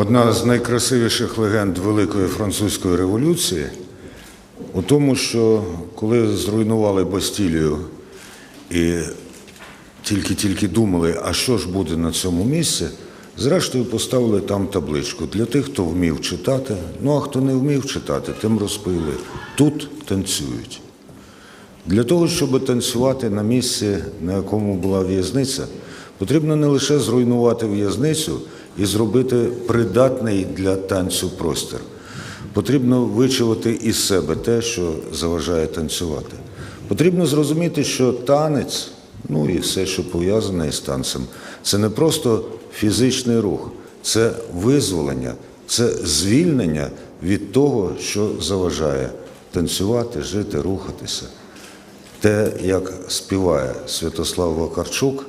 Одна з найкрасивіших легенд Великої французької революції у тому, що коли зруйнували Бастілію і тільки-тільки думали, а що ж буде на цьому місці, зрештою поставили там табличку для тих, хто вмів читати. Ну а хто не вмів читати, тим розповіли. Тут танцюють. Для того, щоб танцювати на місці, на якому була в'язниця, потрібно не лише зруйнувати в'язницю і зробити придатний для танцю простір. Потрібно вичувати із себе те, що заважає танцювати. Потрібно зрозуміти, що танець, ну і все, що пов'язане із танцем, це не просто фізичний рух, це визволення, це звільнення від того, що заважає танцювати, жити, рухатися. Те, як співає Святослав Вакарчук,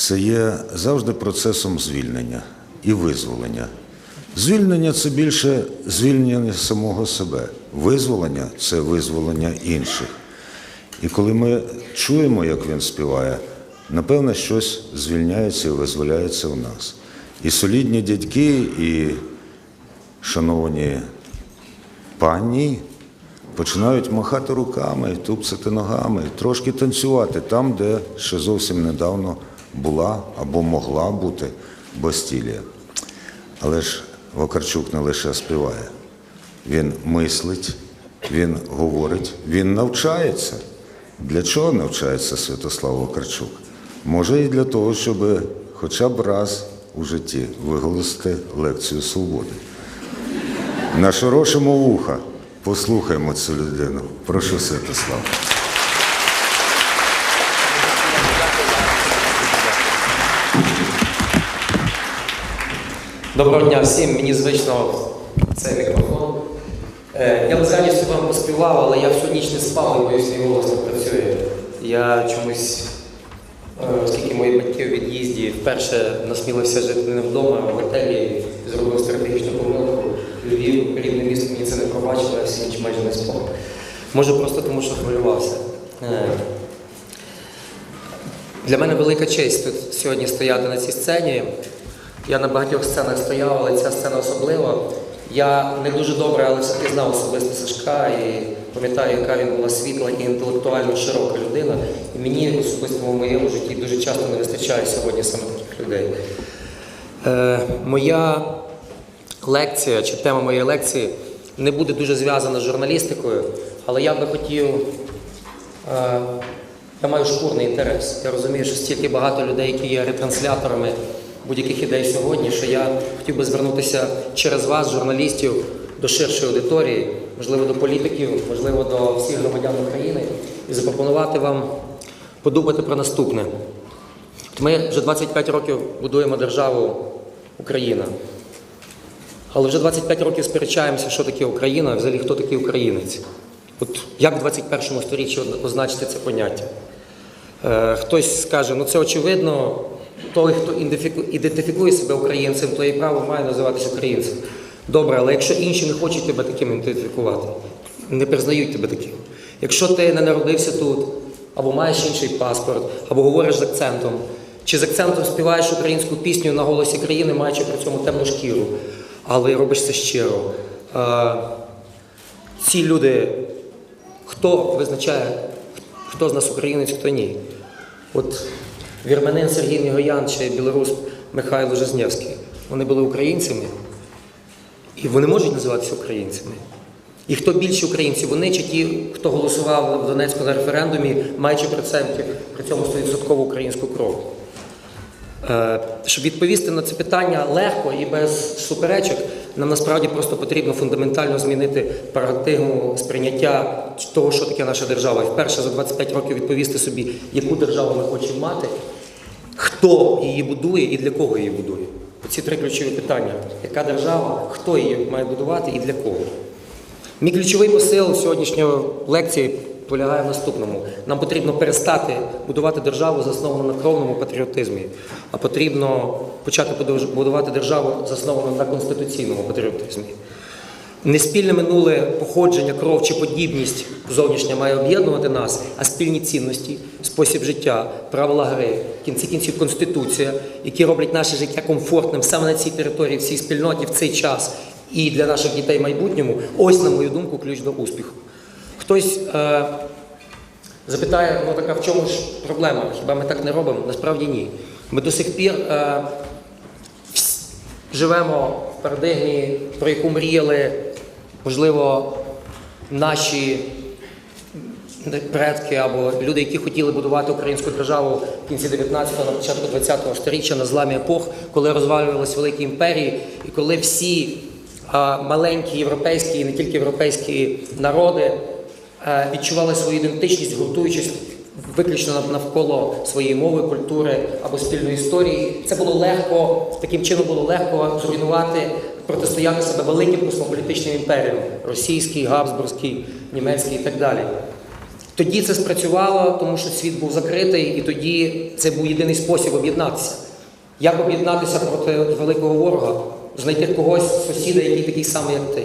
це є завжди процесом звільнення і визволення. Звільнення це більше звільнення самого себе. Визволення це визволення інших. І коли ми чуємо, як він співає, напевно, щось звільняється і визволяється в нас. І солідні дядьки, і шановані пані починають махати руками, тупцяти ногами, трошки танцювати там, де ще зовсім недавно була або могла бути Бастілія. Але ж Вакарчук не лише співає, він мислить, він говорить, він навчається. Для чого навчається Святослав Вакарчук? Може і для того, щоб хоча б раз у житті виголосити лекцію свободи. Нашорошимо вуха, послухаємо цю людину. Прошу Святослав. Доброго дня всім, мені звично цей мікрофон. Е, Я б з радістю вам поспівав, але я всю ніч не спав, і боюсь, мій голос не працює. Я чомусь, е, оскільки мої батьки у від'їзді, вперше насмілився жити не вдома, а в готелі, зробив стратегічну помилку. Львів, рідне місто мені це не пробачило, я всю ніч майже не спав. Може просто тому, що хвилювався. Е, Для мене велика честь тут сьогодні стояти на цій сцені. Я на багатьох сценах стояв, але ця сцена особлива. Я не дуже добре, але все-таки знав особисто Сашка і пам'ятаю, яка він була світла і інтелектуально широка людина. І мені особисто в моєму житті дуже часто не вистачає сьогодні саме таких людей. Е, моя лекція чи тема моєї лекції не буде дуже зв'язана з журналістикою, але я би хотів. Е, я маю шкурний інтерес. Я розумію, що стільки багато людей, які є ретрансляторами будь-яких ідей сьогодні, що я хотів би звернутися через вас, журналістів, до ширшої аудиторії, можливо, до політиків, можливо, до всіх громадян України, і запропонувати вам подумати про наступне. Ми вже 25 років будуємо державу Україна. Але вже 25 років сперечаємося, що таке Україна, взагалі хто такий українець. От як в 21 сторіччі означити це поняття? Е, хтось скаже, ну це очевидно, той, хто ідентифікує себе українцем, то і право має називатися українцем. Добре, але якщо інші не хочуть тебе таким ідентифікувати, не признають тебе таким. Якщо ти не народився тут, або маєш інший паспорт, або говориш з акцентом, чи з акцентом співаєш українську пісню на голосі країни, маючи при цьому темну шкіру, але робиш це щиро. Е, ці люди, хто визначає, хто з нас українець, хто ні. От вірменин Сергій Мігоян чи білорус Михайло Жизнєвський, вони були українцями, і вони можуть називатися українцями. І хто більше українців, вони чи ті, хто голосував в Донецьку на референдумі, маючи цьому, при цьому 100% українську кров. Е, Щоб відповісти на це питання легко і без суперечок, нам насправді просто потрібно фундаментально змінити парадигму сприйняття того, що таке наша держава. І вперше за 25 років відповісти собі, яку державу ми хочемо мати, хто її будує і для кого її будує. Ці три ключові питання: яка держава, хто її має будувати і для кого. Мій ключовий посил сьогоднішньої лекції полягає в наступному: нам потрібно перестати будувати державу, засновану на кровному патріотизмі, а потрібно почати будувати державу, засновану на конституційному патріотизмі. Не спільне минуле походження, кров чи подібність зовнішня має об'єднувати нас, а спільні цінності, спосіб життя, правила гри, в кінці кінців конституція, які роблять наше життя комфортним саме на цій території, в цій спільноті, в цей час і для наших дітей в майбутньому. Ось, на мою думку, ключ до успіху. Хтось е, запитає, ну така в чому ж проблема? Хіба ми так не робимо? Насправді ні. Ми до сих пір. Е, живемо в парадигмі, про яку мріяли, можливо, наші предки або люди, які хотіли будувати українську державу в кінці 19-го, на початку 20-го сторіччя на зламі епох, коли розвалювалися великі імперії, і коли всі маленькі європейські і не тільки європейські народи е, відчували свою ідентичність, гуртуючись виключно навколо своєї мови, культури або спільної історії. Це було легко, таким чином було легко зруйнувати, протистояти себе великим космополітичним імперіям російський, габсбурзький, німецький і так далі. Тоді це спрацювало, тому що світ був закритий, і тоді це був єдиний спосіб об'єднатися. Як об'єднатися проти великого ворога, знайти когось сусіда, який такий самий, як ти.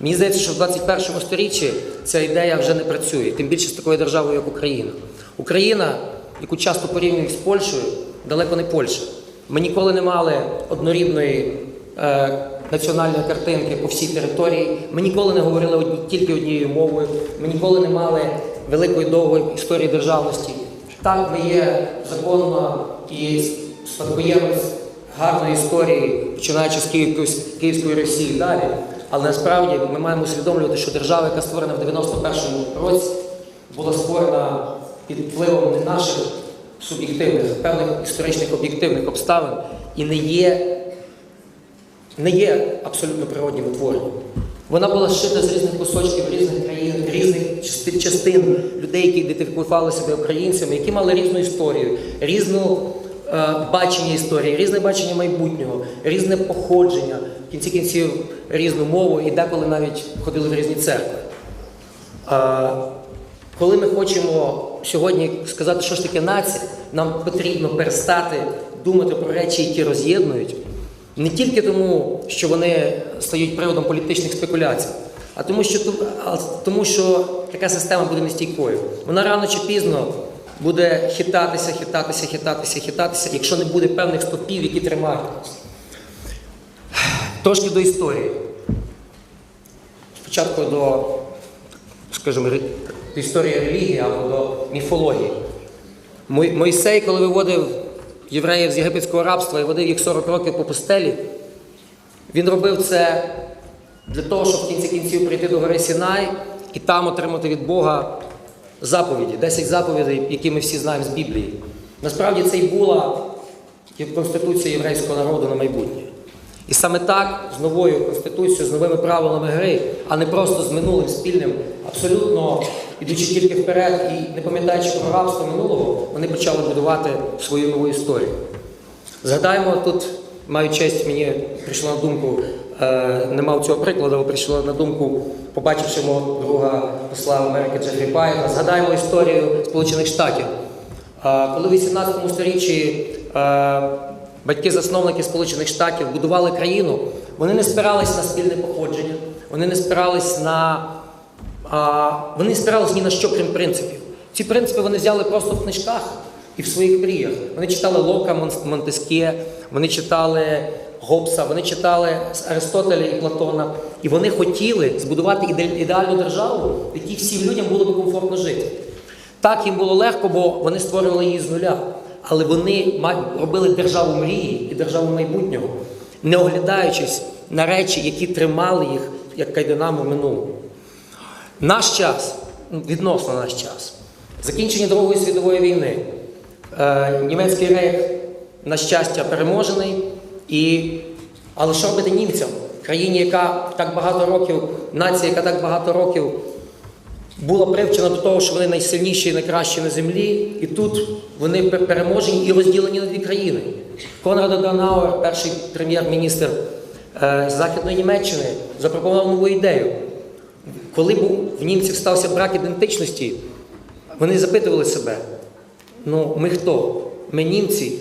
Мені здається, що в 21 сторіччі ця ідея вже не працює, тим більше з такою державою, як Україна. Україна, яку часто порівнюють з Польщею, далеко не Польща. Ми ніколи не мали однорідної е, національної картинки по всій території. Ми ніколи не говорили одні, тільки однією мовою. Ми ніколи не мали великої довгої історії державності. Так, ми є законно і спадкоємець гарної історії, починаючи з Київської, Росії далі. Але насправді ми маємо усвідомлювати, що держава, яка створена в 91-му році, була створена під впливом не наших суб'єктивних, певних історичних об'єктивних обставин і не є, не є абсолютно природнім утворенням. Вона була зшита з різних кусочків різних країн, різних частин людей, які ідентифікували себе українцями, які мали різну історію, різну бачення історії, різне бачення майбутнього, різне походження, в кінці кінців різну мову і деколи навіть ходили в різні церкви. Е, коли ми хочемо сьогодні сказати, що ж таке нація, нам потрібно перестати думати про речі, які роз'єднують, не тільки тому, що вони стають приводом політичних спекуляцій, а тому, що, тому, що така система буде нестійкою. Вона рано чи пізно буде хитатися, хитатися, хитатися, хитатися, якщо не буде певних стовпів, які тримають. Трошки до історії. Спочатку до скажімо, до історії релігії або до міфології. Мойсей, коли виводив євреїв з єгипетського рабства і водив їх 40 років по пустелі, він робив це для того, щоб в кінці кінців прийти до гори Сінай і там отримати від Бога заповіді, 10 заповідей, які ми всі знаємо з Біблії. Насправді це і була конституція єврейського народу на майбутнє. І саме так, з новою конституцією, з новими правилами гри, а не просто з минулим спільним, абсолютно ідучи тільки вперед і не пам'ятаючи про рабство минулого, вони почали будувати свою нову історію. Згадаємо, тут маю честь, мені прийшло на думку, не мав цього прикладу, але прийшло на думку, побачивши мого друга посла Америки Джефрі Пайна, згадаємо історію Сполучених Штатів. Е, Коли в 18 сторіччі е, батьки-засновники Сполучених Штатів будували країну, вони не спирались на спільне походження, вони не спирались на вони не спирались ні на що, крім принципів. Ці принципи вони взяли просто в книжках і в своїх мріях. Вони читали Лока, Монтескє, вони читали Гоббса, вони читали Аристотеля і Платона. І вони хотіли збудувати ідеальну державу, в якій всім людям було би комфортно жити. Так їм було легко, бо вони створювали її з нуля. Але вони робили державу мрії і державу майбутнього, не оглядаючись на речі, які тримали їх як кайданами в минулому. Наш час, ну, відносно наш час, закінчення Другої світової війни, е, німецький рейх, на щастя, переможений. І... Але що робити німцям? Країні, яка так багато років, нація, яка так багато років була привчена до того, що вони найсильніші і найкращі на землі, і тут вони переможені і розділені на дві країни. Конрад Аденауер, перший прем'єр-міністр е, Західної Німеччини, запропонував нову ідею. Коли був в німців стався брак ідентичності, вони запитували себе: ну, ми хто? Ми німці,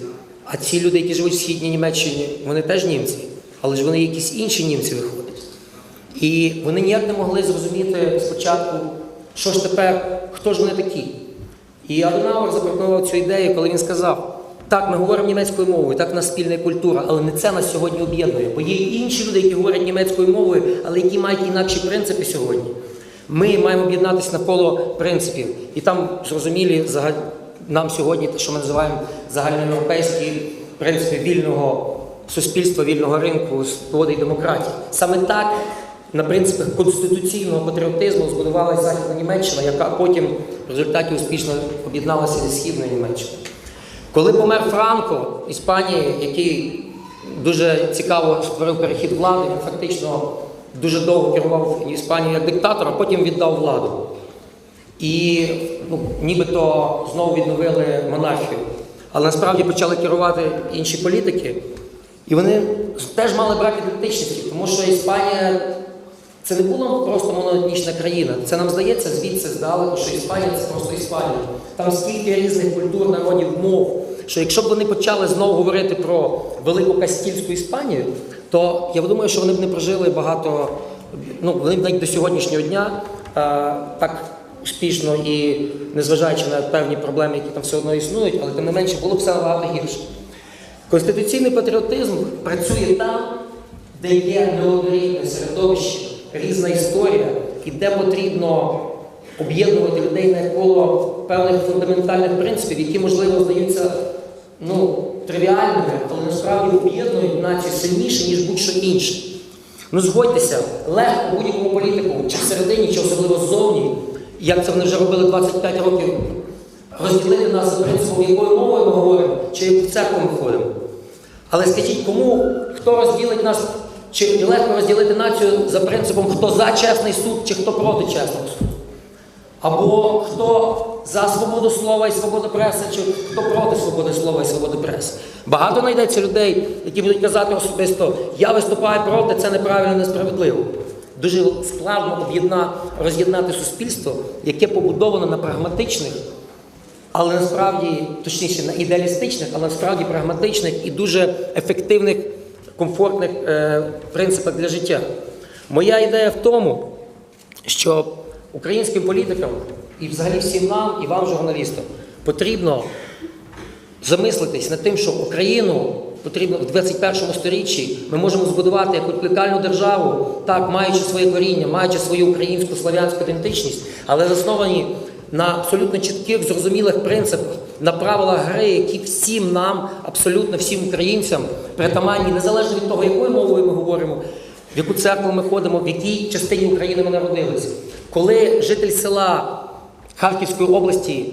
а ці люди, які живуть в східній Німеччині, вони теж німці, але ж вони якісь інші німці виходять. І вони ніяк не могли зрозуміти спочатку, що ж тепер, хто ж вони такі. І Аденауер запропонував цю ідею, коли він сказав: так, ми говоримо німецькою мовою, так в нас спільна культура, але не це нас сьогодні об'єднує. Бо є і інші люди, які говорять німецькою мовою, але які мають інакші принципи сьогодні. Ми маємо об'єднатися навколо принципів. І там зрозумілі нам сьогодні те, що ми називаємо загальноєвропейські принципи вільного суспільства, вільного ринку, свободи і демократії. Саме так на принципах конституційного патріотизму збудувалася Західна Німеччина, яка потім в результаті успішно об'єдналася зі Східною Німеччиною. Коли помер Франко, Іспанії, який дуже цікаво створив перехід влади, він фактично дуже довго керував Іспанією як диктатор, а потім віддав владу. І ну, нібито знову відновили монархію. Але насправді почали керувати інші політики. І вони теж мали брак ідентичності, тому що Іспанія це не була просто моноетнічна країна. Це нам здається звідси здалеку, що Іспанія це просто Іспанія. Там стільки різних культур, народів, мов. Що якщо б вони почали знову говорити про велику Кастільську Іспанію, то я думаю, що вони б не прожили багато. Ну, вони б навіть до сьогоднішнього дня е, так успішно і незважаючи на певні проблеми, які там все одно існують, але тим не менше було б все набагато гірше. Конституційний патріотизм працює там, де є неоднорідне середовище, різна історія, і де потрібно об'єднувати людей навколо певних фундаментальних принципів, які, можливо, здаються ну, тривіальними, але насправді об'єднують націю сильніше, ніж будь-що інше. Ну згодьтеся, легко будь-якому політику, чи всередині, чи особливо ззовні, як це вони вже робили 25 років, розділити нас за принципом, якою мовою ми говоримо, чи в церкву ми ходимо. Але скажіть, кому хто розділить нас, чи легко розділити націю за принципом, хто за чесний суд, чи хто проти чесного суду? Або хто за свободу слова і свободу преси, чи хто проти свободи слова і свободи преси. Багато знайдеться людей, які будуть казати особисто, я виступаю проти, це неправильно, несправедливо. Дуже складно роз'єднати суспільство, яке побудовано на прагматичних, але насправді, точніше, на ідеалістичних, але насправді прагматичних і дуже ефективних, комфортних е, принципах для життя. Моя ідея в тому, що українським політикам і взагалі всім нам, і вам, журналістам, потрібно замислитись над тим, що Україну потрібно в 21 сторіччі ми можемо збудувати як унікальну державу, так, маючи своє коріння, маючи свою українську славянську ідентичність, але засновані на абсолютно чітких, зрозумілих принципах, на правилах гри, які всім нам, абсолютно всім українцям притаманні, незалежно від того, якою мовою ми говоримо, в яку церкву ми ходимо, в якій частині України ми народилися. Коли житель села Харківської області,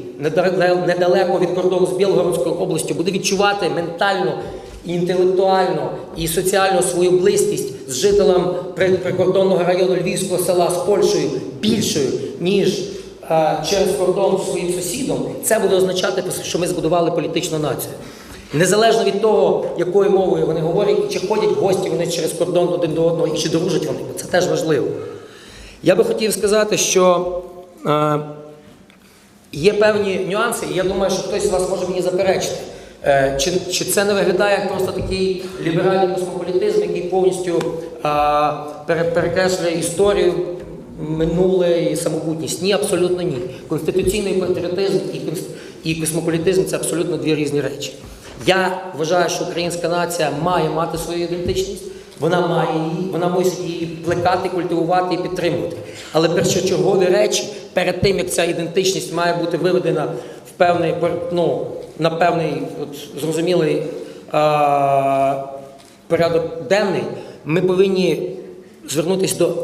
недалеко від кордону з Білгородською областю, буде відчувати ментально, і інтелектуально і соціально свою близькість з жителем прикордонного району Львівського села з Польщею більшою, ніж е, через кордон з своїм сусідом, це буде означати, що ми збудували політичну націю. Незалежно від того, якою мовою вони говорять, і чи ходять гості вони через кордон один до одного, і чи дружать вони, це теж важливо. Я би хотів сказати, що е, є певні нюанси, і я думаю, що хтось з вас може мені заперечити. Е, Чи, чи це не виглядає як просто такий ліберальний космополітизм, який повністю а, перекреслює історію, минуле і самобутність? Ні, абсолютно ні. Конституційний патріотизм і, і космополітизм це абсолютно дві різні речі. Я вважаю, що українська нація має мати свою ідентичність, вона має її, вона мусить її плекати, культивувати і підтримувати. Але першочергові речі перед тим, як ця ідентичність має бути виведена певний ну, на певний от, зрозумілий а, порядок денний, ми повинні звернутися до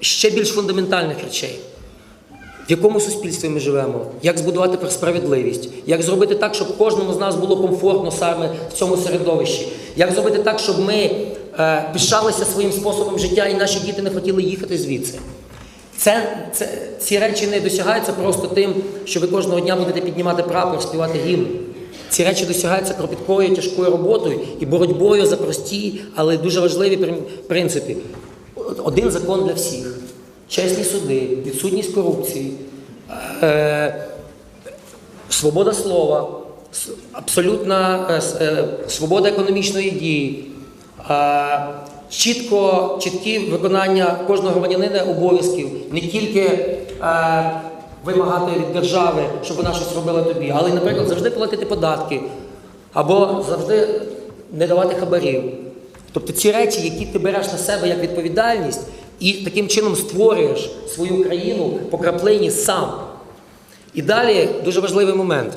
ще більш фундаментальних речей. В якому суспільстві ми живемо, як збудувати справедливість, як зробити так, щоб кожному з нас було комфортно саме в цьому середовищі, як зробити так, щоб ми е, пишалися своїм способом життя і наші діти не хотіли їхати звідси. Це, це, ці речі не досягаються просто тим, що ви кожного дня будете піднімати прапор, співати гімн. Ці речі досягаються кропіткою, тяжкою роботою і боротьбою за прості, але дуже важливі принципи. Один закон для всіх: чесні суди, відсутність корупції, е, свобода слова, абсолютна е, е, свобода економічної дії, е, чітко, чіткі виконання кожного громадянина обов'язків, не тільки е, вимагати від держави, щоб вона щось робила тобі, але наприклад, завжди платити податки або завжди не давати хабарів. Тобто ці речі, які ти береш на себе як відповідальність, і таким чином створюєш свою країну по краплині сам. І далі дуже важливий момент.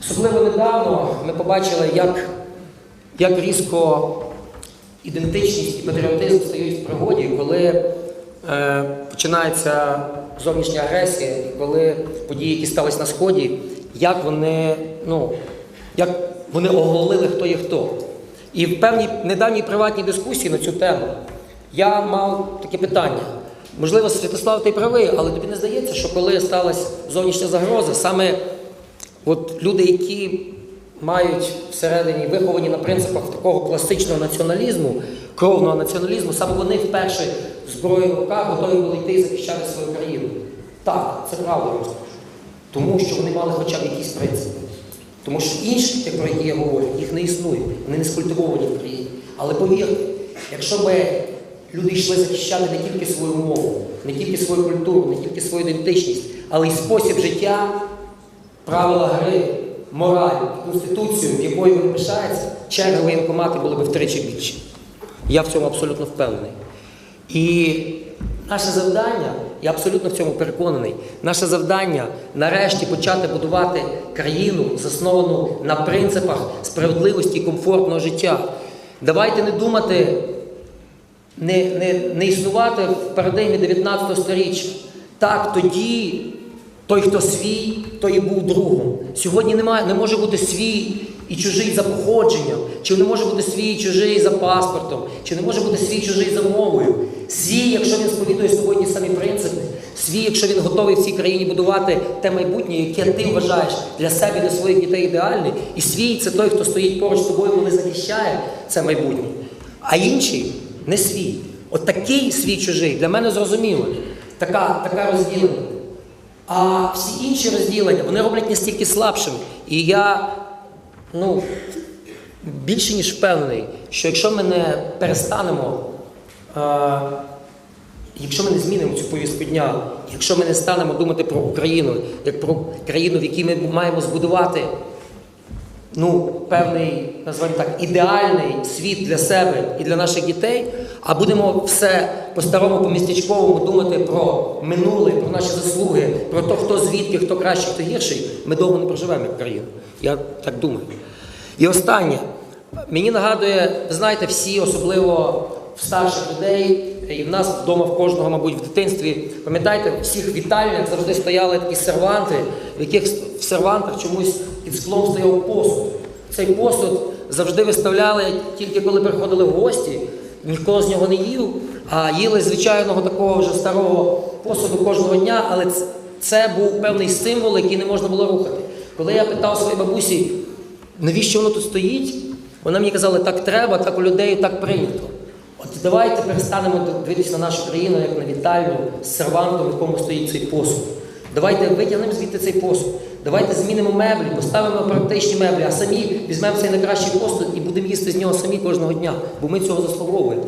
Особливо недавно ми побачили, як, як різко ідентичність і патріотизм стають в пригоді, коли е, починається зовнішня агресія, коли події, які сталися на Сході, як вони, ну, як вони оголили, хто є хто. І в певній недавній приватній дискусії на цю тему я мав таке питання. Можливо, Святослав, ти правий, але тобі не здається, що коли сталася зовнішня загроза, саме От люди, які мають всередині виховані на принципах такого класичного націоналізму, кровного націоналізму, саме вони вперше зброєю в руках готові були йти і захищати свою країну. Так, це правда скажу. Тому що вони мали хоча б якісь принципи. Тому що інші, про які я говорю, їх не існує, вони не скультивовані в країні. Але повірте, якщо б люди йшли захищати не тільки свою мову, не тільки свою культуру, не тільки свою ідентичність, але й спосіб життя, правила гри, мораль, конституцію, в якої вони пишаються, черги воєнкомати були б втричі більші. Я в цьому абсолютно впевнений. І наше завдання, я абсолютно в цьому переконаний, наше завдання нарешті почати будувати країну, засновану на принципах справедливості і комфортного життя. Давайте не думати не, не, не існувати в парадигмі 19 століття. Так, тоді той, хто свій, той і був другом. Сьогодні немає, не може бути свій і чужий за походженням, чи не може бути свій і чужий за паспортом, чи не може бути свій і чужий за мовою. Свій, якщо він сповідує ті самі принципи, свій, якщо він готовий в цій країні будувати те майбутнє, яке ти вважаєш для себе для своїх дітей ідеальне, і свій це той, хто стоїть поруч з тобою, коли захищає це майбутнє. А інший не свій. От такий свій чужий для мене зрозуміло. Така, така розділення. А всі інші розділення вони роблять настільки слабшими. І я ну, більше ніж впевнений, що якщо ми не перестанемо, е, якщо ми не змінимо цю повістку дня, якщо ми не станемо думати про Україну, як про країну, в якій ми маємо збудувати ну, певний, назвемо так, ідеальний світ для себе і для наших дітей, а будемо все по-старому, по-містечковому думати про минуле, про наші заслуги, про те, хто звідки, хто кращий, хто гірший, ми довго не проживемо як країна. Я так думаю. І останнє. Мені нагадує, ви знаєте, всі, особливо в старших людей, і в нас вдома в кожного, мабуть, в дитинстві, пам'ятаєте, в всіх вітальнях завжди стояли такі серванти, в яких в сервантах чомусь під склом стояв посуд. Цей посуд завжди виставляли тільки коли приходили в гості, ніхто з нього не їв, а їли звичайного такого вже старого посуду кожного дня, але це, був певний символ, який не можна було рухати. Коли я питав своїй бабусі, навіщо воно тут стоїть, вона мені казала, так треба, так у людей так прийнято. Давайте перестанемо дивитися на нашу країну як на вітальню з сервантом, в якому стоїть цей посуд. Давайте витягнемо звідти цей посуд. Давайте змінимо меблі, поставимо практичні меблі, а самі візьмемо цей найкращий посуд і будемо їсти з нього самі кожного дня, бо ми цього заслуговуємо.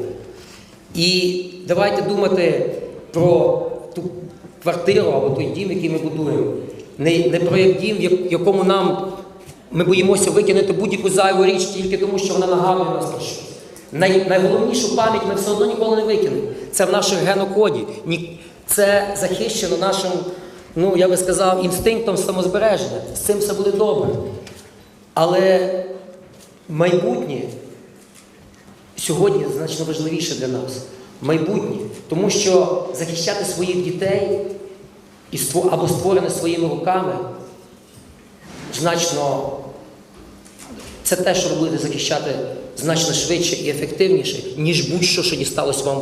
І давайте думати про ту квартиру або той дім, який ми будуємо. Не, не про як дім, в якому нам ми боїмося викинути будь-яку зайву річ тільки тому, що вона нагадує нас про щось. Най, найголовнішу пам'ять ми все одно ніколи не викинемо. Це в нашому генокоді. Це захищено нашим, ну я би сказав, інстинктом самозбереження. З цим все буде добре. Але майбутнє сьогодні значно важливіше для нас. Майбутнє. Тому що захищати своїх дітей або створене своїми руками значно це те, що ви захищати значно швидше і ефективніше, ніж будь-що, що дісталось вам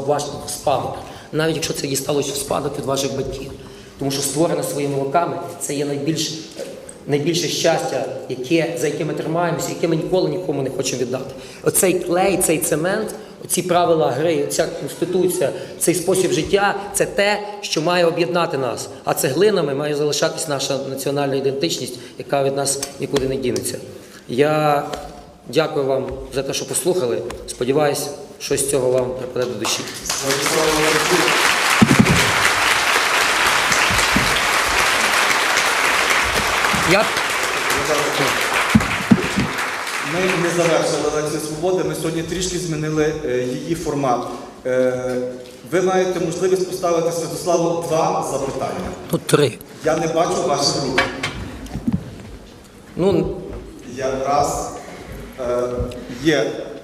в спадок, навіть якщо це дісталось в спадок від ваших батьків. Тому що створене своїми руками це є найбільш, найбільше щастя, яке, за яке ми тримаємося, яке ми ніколи нікому не хочемо віддати. Оцей клей, цей цемент, оці правила гри, ця конституція, цей спосіб життя це те, що має об'єднати нас. А цеглинами має залишатись наша національна ідентичність, яка від нас нікуди не дінеться. Я дякую вам за те, що послухали. Сподіваюсь, щось з цього вам припаде до душі. Я Ми не завершили лекцію свободи. Ми сьогодні трішки змінили е, її формат. Е, ви маєте можливість поставити Святославу два запитання. ну, три. Я не бачу ваших рук. Ну, Я раз. Е, є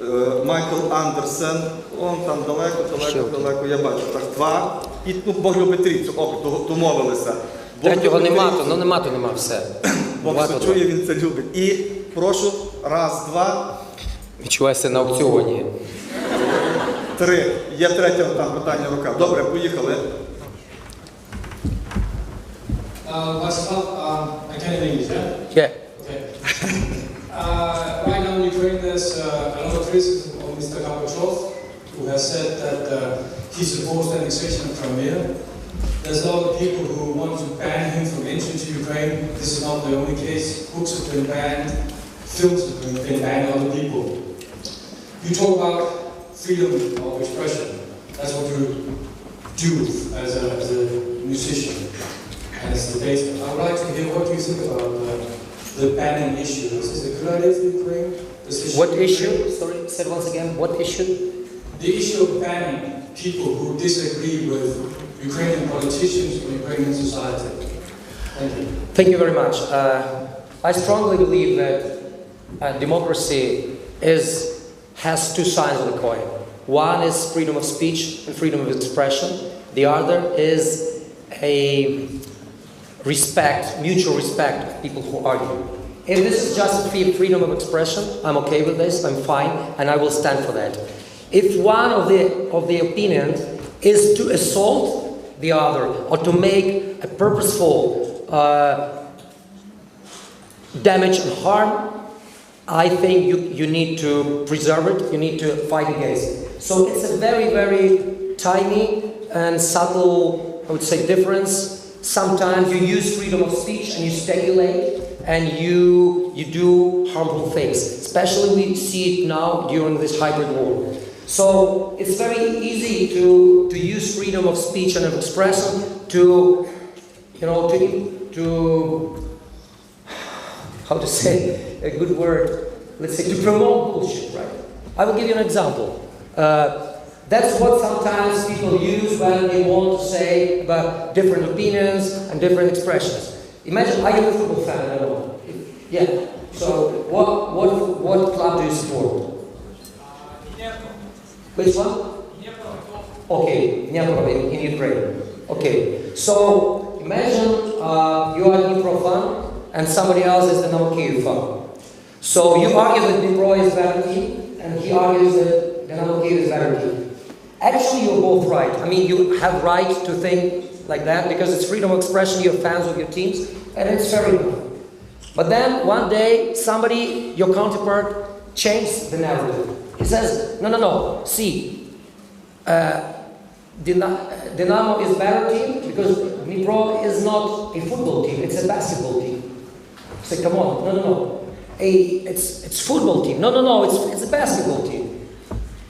е, Майкл Андерсен, он там далеко, далеко, далеко. Я бачу. Так, два. І ну, Бог любить трійцю. О, домовилися. Третього нема, то ну нема, то нема все. Бог все чує, він це любить. І прошу, раз, два, Відчувайся на аукціоні. три. Є третє там питання рука. Добре, поїхали. Uh, Vaslav, um, I yeah? Yeah. Criticism of Mr. Gorbachev, who has said that uh, he supports annexation of Crimea. There's a lot of people who want to ban him from entering to Ukraine. This is not the only case. Books have been banned, films have been- banned, other people. You talk about freedom of expression. That's what you do as a, as a musician as a debater. I would like to hear what you think about the, the banning issue. Is this a good idea for Ukraine? What issue? Sorry, say it once again. What issue? The issue of banning people who disagree with Ukrainian politicians or Ukrainian society. Thank you. Thank you very much. Uh, I strongly believe that uh, democracy is, has two sides of the coin. One is freedom of speech and freedom of expression. The other is a respect, mutual respect of people who argue. If this is just free- freedom of expression, I'm okay with this, I'm fine, and I will stand for that. If one of the, of the opinions is to assault the other or to make a purposeful uh, damage and harm, I think you, you need to preserve it, you need to fight against it. So it's a very, very tiny and subtle, I would say, difference. Sometimes you use freedom of speech and you speculate and you, you do harmful things. Especially we see it now during this hybrid war. So it's very easy to, to use freedom of speech and of expression to, you know, to, to how to say a good word, let's say to promote bullshit, right? I will give you an example. Uh, that's what sometimes people use when they want to say about different opinions and different expressions. Imagine, are you a football fan? I don't. Yeah. So, what, what, what club do you support? Which one? Okay, Dnipro in, in Ukraine. Okay, so imagine uh, you are Dnipro fan and somebody else is the Dynamo fan. So you argue that Dnipro is better team and he argues that Dynamo is better team. Actually, you're both right. I mean, you have right to think like that because it's freedom of expression. You're fans of your teams, and it's fair enough. But then one day, somebody, your counterpart, changed the narrative. He says, no, no, no. See, uh, Dynamo is better team because Dnipro is not a football team; it's a basketball team. Say, come on, no, no, no. A, it's it's football team. No, no, no. It's it's a basketball team.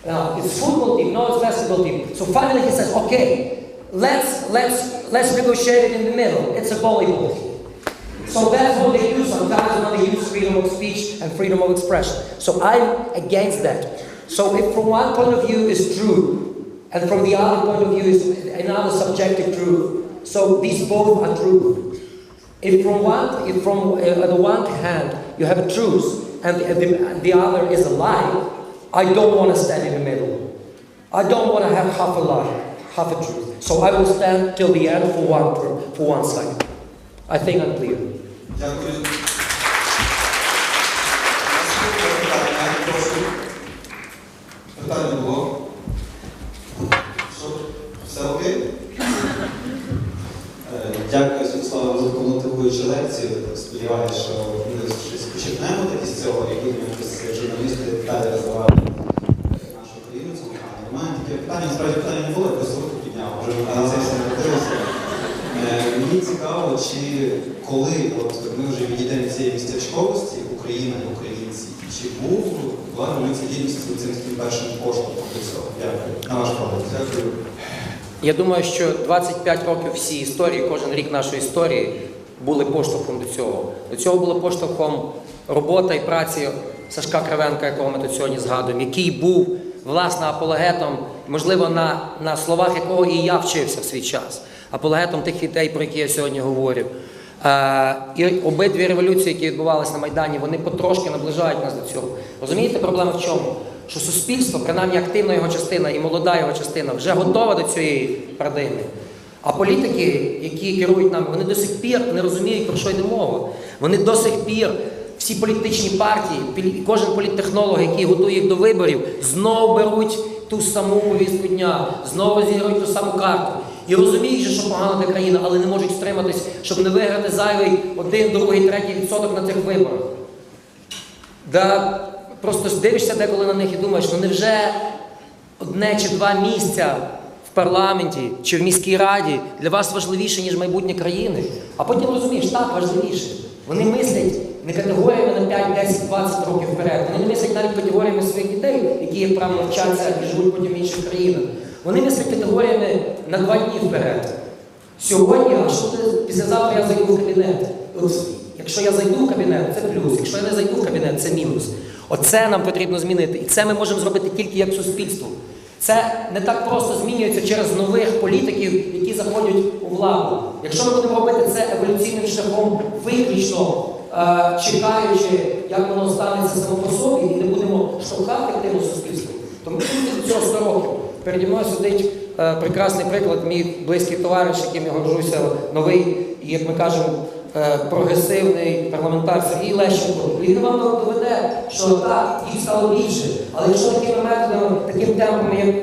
Now it's football team. No, it's basketball team. So finally he says, okay, let's let's let's negotiate it in the middle. It's a volleyball team. So that's what they do sometimes when they use freedom of speech and freedom of expression. So I'm against that. So if from one point of view is true, and from the other point of view is another subjective truth, so these both are true. If from one, if from uh, the one hand you have a truth and the, the, the other is a lie, I don't want to stand in the middle. I don't want to have half a lie, half a truth. So I will stand till the end for one for one side. I think I'm clear. Дякую. Питання, було. Все окей? Дякую, лекцію. Сподіваюся, що ми щось почерпнемо таки з цього і будемо журналісти далі розвивати нашу країну. У таке питання, насправді питання не було, я просто руку підняв, вже організація не відкрилася. Е, Мені цікаво, чи коли от ми вже відійдемо від цієї містечковості, Україна і українці, чи був була революція гідності цим таким першим поштовхом до цього. Дякую. На ваш погляд. Дякую. Я думаю, що 25 років всій історії, кожен рік нашої історії були поштовхом до цього. До цього було поштовхом робота і праці Сашка Кривенка, якого ми тут сьогодні згадуємо, який був власне апологетом, можливо, на, на словах якого і я вчився в свій час, апологетом тих ідей, про які я сьогодні говорю. Е, і обидві революції, які відбувалися на Майдані, вони потрошки наближають нас до цього. Розумієте, проблема в чому? Що суспільство, принаймні активна його частина і молода його частина, вже готова до цієї парадигми. А політики, які керують нами, вони до сих пір не розуміють, про що йде мова. Вони до сих пір, всі політичні партії, кожен політтехнолог, який готує їх до виборів, знову беруть ту саму повістку дня, знову зіграють ту саму карту. І розуміють, що погано для країни, але не можуть стриматись, щоб не виграти зайвий один, другий, третій відсоток на цих виборах. Да, просто дивишся деколи на них і думаєш, ну невже одне чи два місця в парламенті чи в міській раді для вас важливіше, ніж майбутнє країни? А потім розумієш, так важливіше. Вони мислять не категоріями на 5, 10, 20 років вперед. Вони мислять навіть категоріями своїх дітей, які, як правило, вчаться і живуть потім в інших країнах. Вони мислять категоріями на два дні вперед. Сьогодні, а що буде післязавтра я зайду в кабінет? Якщо я зайду в кабінет, це плюс. Якщо я не зайду в кабінет, це мінус. Оце нам потрібно змінити. І це ми можемо зробити тільки як суспільство. Це не так просто змінюється через нових політиків, які заходять у владу. Якщо ми будемо робити це еволюційним шляхом, виключно е, чекаючи, як воно станеться само по собі, і не будемо штовхати активно суспільство, то ми будемо до цього 100 років. Переді мною сидить е, прекрасний приклад, мій близький товариш, яким я горжуся, новий, як ми кажемо, е, прогресивний парламентар Сергій Лещенко. Він вам доведе, що так, їх стало більше. Але якщо такими методами, таким темпами, як,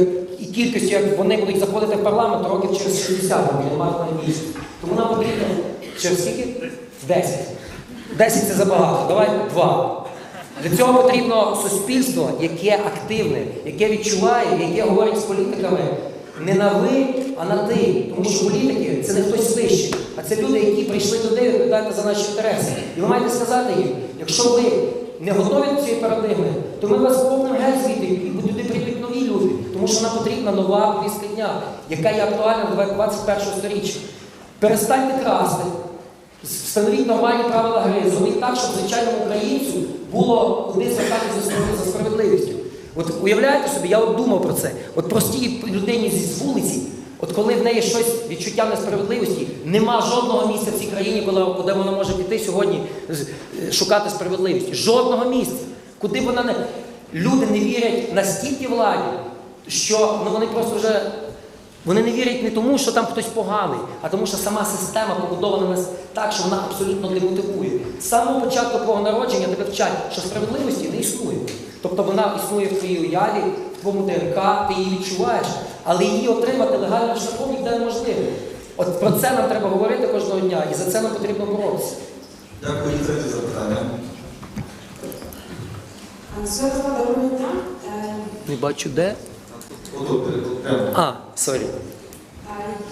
як і кількістю, як вони будуть заходити в парламент, то років через 60 буде мати найбільше. Тому нам потрібно через скільки? 10. 10 це забагато. Давай два. Для цього потрібно суспільство, яке активне, яке відчуває, яке говорить з політиками не на ви, а на ти. Тому що політики це не хтось вищий, а це люди, які прийшли туди і відповідають за наші інтереси. І ви маєте сказати їм, якщо ви не готові до цієї парадигми, то ми вас повним геть звідти, і туди прийдуть нові люди. Тому що нам потрібна нова повістка дня, яка є актуальна в 21 сторіччя. Перестаньте красти, Встановіть нормальні правила гри, зробіть так, щоб звичайному українцю було куди звертатися за справедливістю. От уявляєте собі, я от думав про це. От простій людині з вулиці, от коли в неї щось відчуття несправедливості, нема жодного місця в цій країні, куди вона може піти сьогодні е, шукати справедливості. Жодного місця. Куди вона не. Люди не вірять настільки владі, що ну, вони просто вже вони не вірять не тому, що там хтось поганий, а тому, що сама система побудована нас так, що вона абсолютно не мотивує. З самого початку твого народження тебе вчать, що справедливості не існує. Тобто вона існує в твоїй уяві, в твоєму ДНК, ти її відчуваєш, але її отримати легальним шляхом ніде неможливо. От про це нам треба говорити кожного дня, і за це нам потрібно боротися. Дякую. І третє запитання. Е, Не бачу де. А, сорі.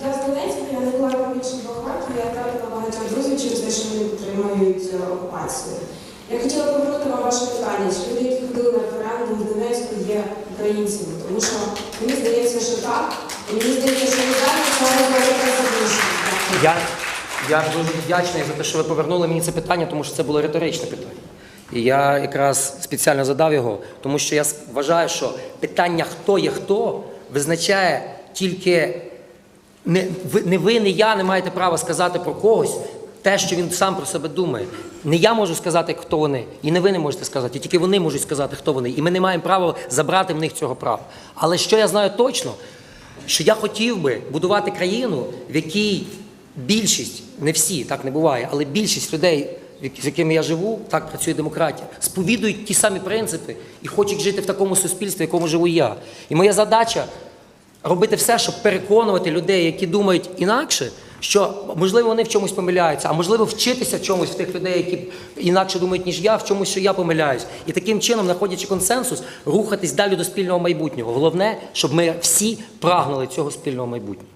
Я з Донецька, я не була більше двох років, я втратила багатьох друзів через те, що вони підтримують е, окупацію. Я хотіла повернути вам ваше питання, чи люди, які ходили на референдум в Донецьку, є українцями, тому що мені здається, що так, і мені здається, що зараз говорите за. Я, я дуже вдячний за те, що ви повернули мені це питання, тому що це було риторичне питання. І я якраз спеціально задав його, тому що я вважаю, що питання хто є хто визначає тільки не ви, не ви, не я не маєте права сказати про когось те, що він сам про себе думає. Не я можу сказати, хто вони, і не ви не можете сказати, тільки вони можуть сказати, хто вони. І ми не маємо права забрати в них цього права. Але що я знаю точно, що я хотів би будувати країну, в якій більшість, не всі, так не буває, але більшість людей, з якими я живу, так працює демократія, сповідують ті самі принципи і хочуть жити в такому суспільстві, в якому живу я. І моя задача робити все, щоб переконувати людей, які думають інакше, що можливо вони в чомусь помиляються, а можливо вчитися чомусь в тих людей, які інакше думають, ніж я, в чомусь, що я помиляюсь. І таким чином, знаходячи консенсус, рухатись далі до спільного майбутнього. Головне, щоб ми всі прагнули цього спільного майбутнього.